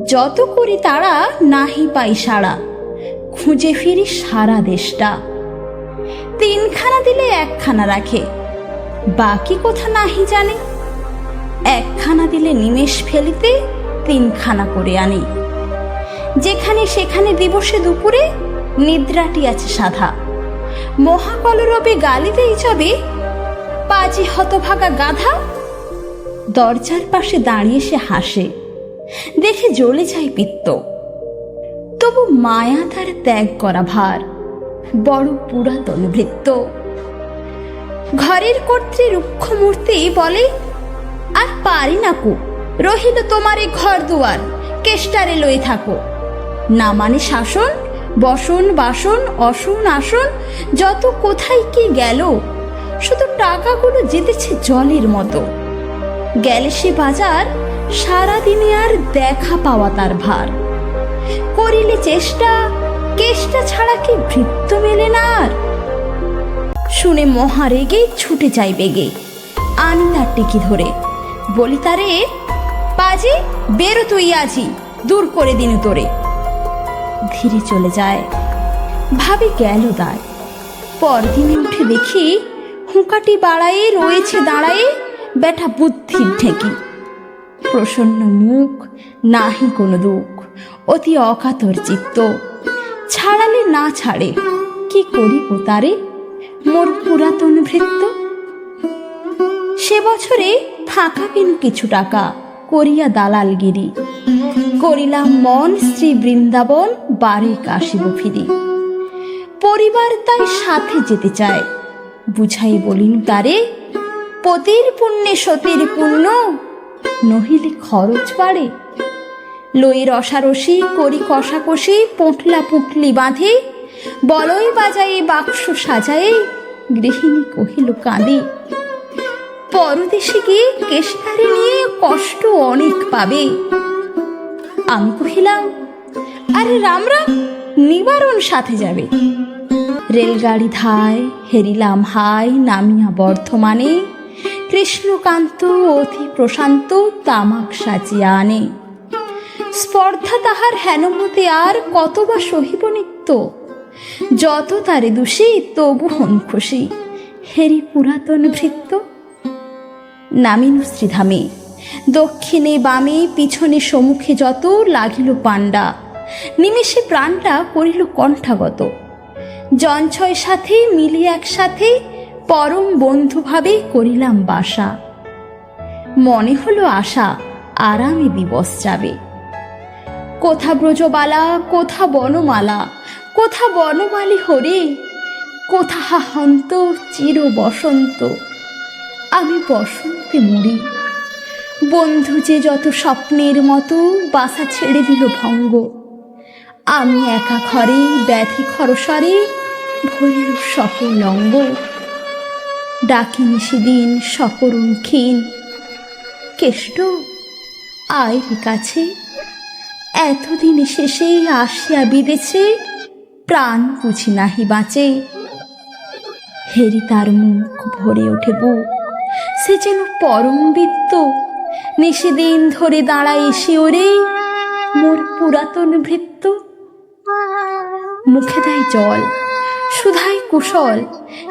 যত করি তারা নাহি পাই সারা খুঁজে ফিরি সারা দেশটা। তিনখানা দিলে একখানা রাখে, বাকি কোথা নাহি জানে। একখানা দিলে নিমেষ ফেলিতে তিনখানা করে আনি। যেখানে সেখানে দিবসে দুপুরে নিদ্রাটি আছে সাধা। মহাকলরবে গালিতেই যাবে পাজি হতভাগা গাধা, দরজার পাশে দাঁড়িয়ে সে হাসে। দেখে জ্বলে যায় পিত্ত। তবু মায়া তার ত্যাগ করা ভার, বড় পুরাতন বৃত্ত ঘরের কর্ত্রী রুক্ষ মূর্তি বলে, আর পারি না কু, রহিল তোমার এ ঘর দুয়ার, কেষ্টারে লয়ে থাকো। না মানে শাসন, বসন, বাসন, অসন, আসন, যত কোথায় কি গেল, শুধু টাকাগুলো জিতেছে জলের মতো। গেলে সে বাজার সারাদিনে আর দেখা পাওয়া তার ভার। করিলে চেষ্টা, কেষ্টা ছাড়া কি ভৃত্য মেলে না আর? শুনে মহা রেগে ছুটে যাই বেগে আনি তার টিকি ধরে। বলি তারে, পাজি, বেরো তুই আজি, দূর করে দিনু তোরে। ধীরে চলে যায়। ভাবি গেল দায় পরদিনে উঠে দেখি হুঁকাটি বাড়ায়ে রয়েছে দাঁড়ায়ে ব্যাটা বুদ্ধির ঢেকি। প্রসন্ন মুখ, নাহি কোনো দুঃখ অতি অকাতর চিত্ত। ছাড়ালে না ছাড়ে, কি করিব তারে? মোর পুরাতন ভৃত্য? সে বছরে ফাঁকা পেন কিছু টাকা করিয়া দালালগিরি। করিলাম মন শ্রী বৃন্দাবন বারে কাশিব ফিরি। পরিবার তাই সাথে যেতে চায়। বুঝাই বলিন তারে, পতির পুণ্যে সতীর পুণ্য নহিলে খরচ বাড়ে। লই রসারসি করি কষাকষি, পোঁটলা পুটলি বাঁধে। বলই বাজায়ে, বাক্স সাজায়ে, গৃহিণী কহিল, কাঁদে। পরদেশে গিয়ে কেশনারে নিয়ে কষ্ট অনেক পাবে। আমি কহিলাম, আরে রাম রাম, নিবারণ সাথে যাবে। রেলগাড়ি ধায়, হেরিলাম হাই নামিয়া বর্ধমানে। কৃষ্ণকান্ত অতি প্রশান্ত তামাক সাজিয়া আনে স্পর্ধা তাহার হেনমতে আর কত বা সহিব নিত্য। যত তারে দোষী, তবু হন খুশি। হেরি পুরাতন ভৃত্য। নামিনু শ্রীধামে। দক্ষিণে বামে, পিছনে সম্মুখে যত লাগিল পাণ্ডা। নিমেষে প্রাণটা করিল কণ্ঠাগত। জঞ্ছয় সাথে, মিলি একসাথে পরম বন্ধুভাবে করিলাম বাসা। মনে হলো আশা আরামে দিবস যাবে। কোথা ব্রজবালা, কোথা বনমালা, কোথা বনমালী হরে কোথা হাহন্ত চির বসন্ত। আমি বসন্তে মরি। বন্ধু যে যত স্বপ্নের মতো বাসা ছেড়ে দিল ভঙ্গ। আমি একা ঘরে ব্যাধি খরসরে ভরিল সকল অঙ্গ ডাকিনি সেদিন সকরুণ ক্ষীণ। কেষ্ট, আয় কাছে। এতদিন শেষে আসিয়া বিদেছে প্রাণ বুঝি নাহি বাঁচে। হেরি তার মুখ ভরে ওঠে বুক। সে যেন পরম বিত্ত। নিষেদিন ধরে দাঁড়ায় এসে ওরে, মোর পুরাতন ভৃত্য। মুখে দেয় জল। সুধাই কুশল,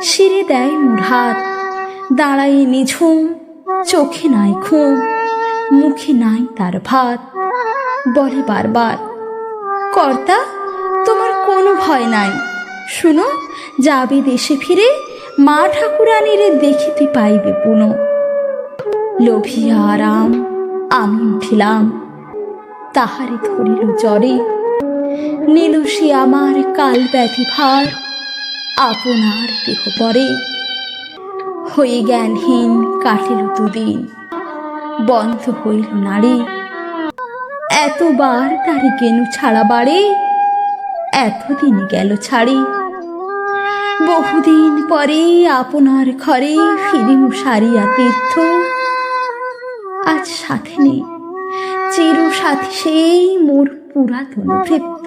শিরে দেয় মুরহাত দাঁড়ায় নিঝুম, চোখে নাই ঘুম, মুখে নাই তার ভাত। বলে বারবার, কর্তা, তোমার কোনো ভয় নাই। শুনো, যাবে দেশে ফিরে, মা ঠাকুরানীরে দেখিতে পাইবে পুনো। লোভিয়া আরাম আমি উঠিলাম তাহারে ধরিল জ্বরে। নিল আমার কাল ব্যাধি ভার আপনার দেহ পরে। হয়ে জ্ঞানহীন কাটিল দুদিন, বন্ধ হইল নারী এতবার তারে গেনু ছাড়া বাড়ে, এতদিন গেল ছাড়ি। বহুদিন পরে আপনার ঘরে ফিরিনু সারিয়া তীর্থ। আজ সাথে নেই চির সাথী সেই মোর পুরাতন ভৃত্য